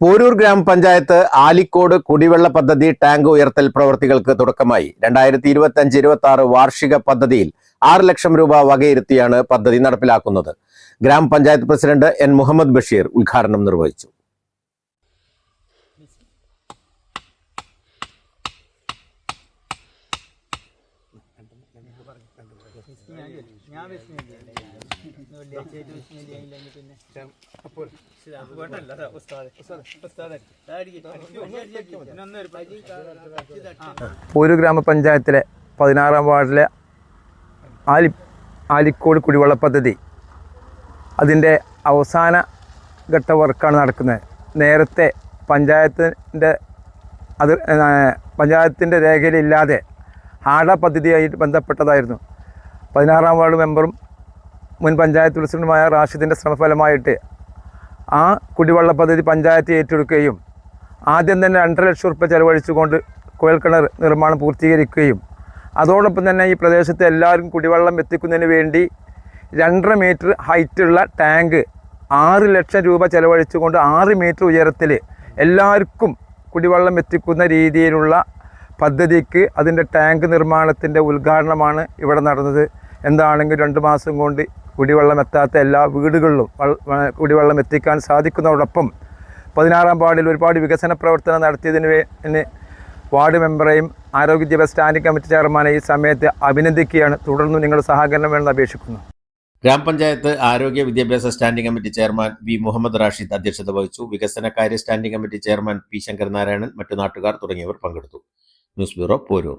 പോരൂർ ഗ്രാമപഞ്ചായത്ത് ആലിക്കോട് കുടിവെള്ള പദ്ധതി ടാങ്ക് ഉയർത്തൽ പ്രവൃത്തികൾക്ക് തുടക്കമായി. രണ്ടായിരത്തി ഇരുപത്തി അഞ്ച് ഇരുപത്തി ആറ് വാർഷിക പദ്ധതിയിൽ ആറ് ലക്ഷം രൂപ വകയിരുത്തിയാണ് പദ്ധതി നടപ്പിലാക്കുന്നത്. ഗ്രാമപഞ്ചായത്ത് പ്രസിഡന്റ് എൻ മുഹമ്മദ് ബഷീർ ഉദ്ഘാടനം നിർവഹിച്ചു. ഞാൻ ഒരു ഗ്രാമപഞ്ചായത്തിലെ പതിനാറാം വാർഡിലെ ആലി ആലിക്കോട് കുടിവെള്ള പദ്ധതി. അതിന്റെ അവസാന ഘട്ട വർക്കാണ് നടക്കുന്നത്. നേരത്തെ പഞ്ചായത്തിന്റെ അത് പഞ്ചായത്തിന്റെ രേഖയിലില്ലാതെ ഹാഡ പദ്ധതിയായിട്ട് ബന്ധപ്പെട്ടതായിരുന്നു. പതിനാറാം വാർഡ് മെമ്പറും മുൻ പഞ്ചായത്ത് പ്രസിഡന്റുമായ റാഷിദിന്റെ ശ്രമഫലമായിട്ട് ആ കുടിവെള്ള പദ്ധതി പഞ്ചായത്ത് ഏറ്റെടുക്കുകയും ആദ്യം തന്നെ രണ്ടര ലക്ഷം റുപ്യ ചെലവഴിച്ചുകൊണ്ട് കുഴൽക്കിണർ നിർമ്മാണം പൂർത്തീകരിക്കുകയും അതോടൊപ്പം തന്നെ ഈ പ്രദേശത്തെ എല്ലാവരും കുടിവെള്ളം എത്തിക്കുന്നതിന് വേണ്ടി രണ്ടര മീറ്റർ ഹൈറ്റുള്ള ടാങ്ക് ആറ് ലക്ഷം രൂപ ചെലവഴിച്ചുകൊണ്ട് ആറ് മീറ്റർ ഉയരത്തിൽ എല്ലാവർക്കും കുടിവെള്ളം എത്തിക്കുന്ന രീതിയിലുള്ള പദ്ധതിക്ക് അതിന്റെ ടാങ്ക് നിർമ്മാണത്തിന്റെ ഉദ്ഘാടനമാണ് ഇവിടെ നടന്നത്. എന്താണെങ്കിലും രണ്ട് മാസം കൊണ്ട് കുടിവെള്ളം എത്താത്ത എല്ലാ വീടുകളിലും കുടിവെള്ളം എത്തിക്കാൻ സാധിക്കുന്നതോടൊപ്പം പതിനാറാം വാർഡിൽ ഒരുപാട് വികസന പ്രവർത്തനം നടത്തിയതിന് വാർഡ് മെമ്പറേയും ആരോഗ്യ വിദ്യാഭ്യാസ സ്റ്റാൻഡിംഗ് കമ്മിറ്റി ചെയർമാനെ ഈ സമയത്ത് അഭിനന്ദിക്കുകയാണ്. തുടർന്ന് നിങ്ങളുടെ സഹകരണം വേണമെന്ന് അപേക്ഷിക്കുന്നു. ഗ്രാമപഞ്ചായത്ത് ആരോഗ്യ വിദ്യാഭ്യാസ standing committee chairman V Muhammad Rashid അധ്യക്ഷത വഹിച്ചു. വികസനകാര്യ standing committee chairman P Sankaranarayanan മറ്റു നാട്ടുകാർ തുടങ്ങിയവർ പങ്കെടുത്തു. News bureau Porur.